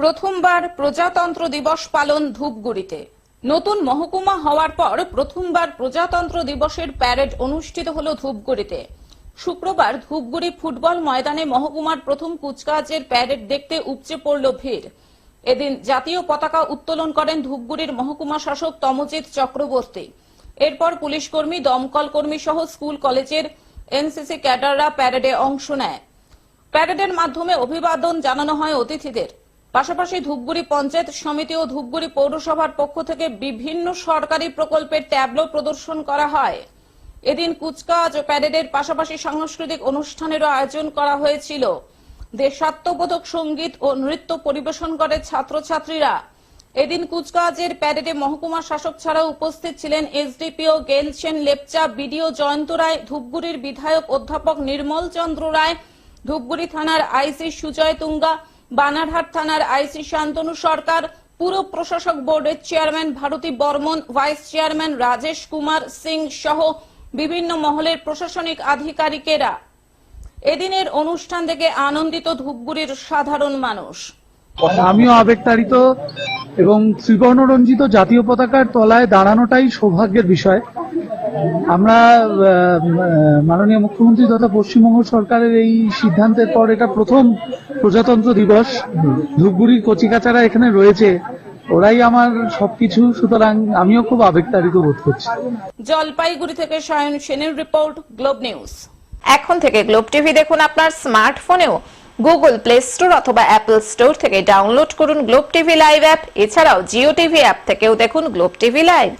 প্রথমবার প্রজাতন্ত্র দিবস পালন ধূপগুড়িতে। নতুন মহকুমা হওয়ার পর প্রথমবার প্রজাতন্ত্র দিবসের প্যারেড অনুষ্ঠিত হল ধূপগুড়িতে। শুক্রবার ধূপগুড়ি ফুটবল ময়দানে মহকুমার প্রথম কুচকাওয়াজের প্যারেড দেখতে উপচে পড়ল ভিড়। এদিন জাতীয় পতাকা উত্তোলন করেন ধূপগুড়ির মহকুমা শাসক তমজিৎ চক্রবর্তী। এরপর পুলিশ কর্মী দমকল কর্মী সহ স্কুল কলেজের এনসিসি ক্যাডাররা প্যারেডে অংশ নেয়। প্যারেডের মাধ্যমে অভিবাদন জানানো হয় অতিথিদের। পাশাপাশি ধূপগুড়ি পঞ্চায়েত সমিতি ও ধূপগুড়ি পৌরসভার পক্ষ থেকে বিভিন্ন সরকারি প্রকল্পের ট্যাবলো প্রদর্শন করা হয়। এদিন কুচকাওয়াজ ও প্যারেডের পাশাপাশি সাংস্কৃতিক অনুষ্ঠানেরও আয়োজন করা হয়েছিল। দেশাত্মবোধক সংগীত ও নৃত্য পরিবেশন করে ছাত্রছাত্রীরা। এদিন কুচকাওয়াজের প্যারেডে মহকুমা শাসক ছাড়াও উপস্থিত ছিলেন এসডিপিও গেলছেন লেপচা বিডিও জয়ন্ত রায়, ধূপগুড়ির বিধায়ক অধ্যাপক নির্মল চন্দ্র রায়, ধূপগুড়ি থানার আইসি সুজয় তুঙ্গা বানারহাট থানার আইসি শান্তনু সরকার, পুর প্রশাসক বোর্ডের chairman Bharati Barman, vice chairman Rajesh Kumar Singh সহ বিভিন্ন মহলের প্রশাসনিক আধিকারিকেরা। এদিনের অনুষ্ঠান থেকে আনন্দিত ধূপগুড়ির সাধারণ মানুষ। আমিও আবেগতাড়িত এবং শ্রীবর্ণরঞ্জিত জাতীয় পতাকার তলায় দাঁড়ানোটাই সৌভাগ্যের বিষয়। আমরা মাননীয় মুখ্যমন্ত্রী তথা পশ্চিমবঙ্গ সরকারের এই সিদ্ধান্তের পর এটা প্রথম প্রজাতন্ত্র দিবস। ধূপগুড়ির কচিকাচারা এখানে রয়েছে। ওরাই আমার সবকিছু, সুতরাং আমিও খুব আবেগতাড়িত বোধ করছি। জলপাইগুড়ি থেকে সায়ন সেনের রিপোর্ট, গ্লোব নিউজ। এখন থেকে গ্লোব টিভি দেখুন আপনার স্মার্টফোনেও। গুগল প্লে স্টোর অথবা অ্যাপল স্টোর থেকে ডাউনলোড করুন গ্লোব টিভি লাইভ অ্যাপ। এছাড়াও জিও টিভি অ্যাপ থেকেও দেখুন গ্লোব টিভি লাইভ।